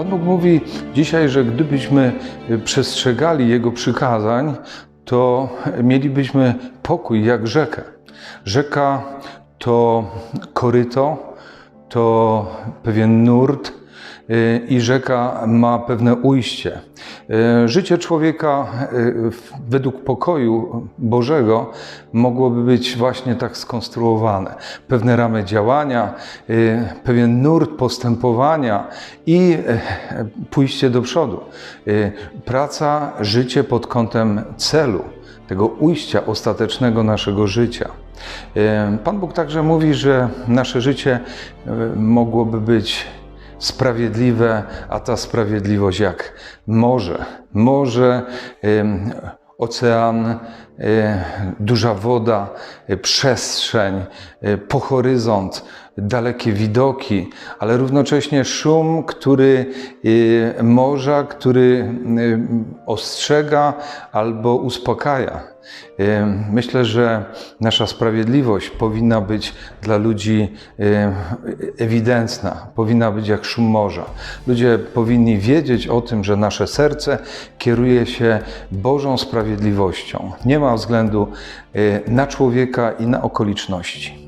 Pan Bóg mówi dzisiaj, że gdybyśmy przestrzegali Jego przykazań, to mielibyśmy pokój jak rzekę. Rzeka to koryto, to pewien nurt i rzeka ma pewne ujście. Y, Życie człowieka y, według pokoju Bożego mogłoby być właśnie tak skonstruowane. Pewne ramy działania, y, pewien nurt postępowania i pójście do przodu. Y, Praca, życie pod kątem celu, tego ujścia ostatecznego naszego życia. Pan Bóg także mówi, że nasze życie mogłoby być sprawiedliwe, a ta sprawiedliwość jak morze. Morze, ocean, duża woda, e, przestrzeń, e, po horyzont, dalekie widoki, ale równocześnie szum, który morza, który ostrzega albo uspokaja. Myślę, że nasza sprawiedliwość powinna być dla ludzi ewidentna, powinna być jak szum morza. Ludzie powinni wiedzieć o tym, że nasze serce kieruje się Bożą sprawiedliwością. Nie ma względu e, na człowieka i na okoliczności.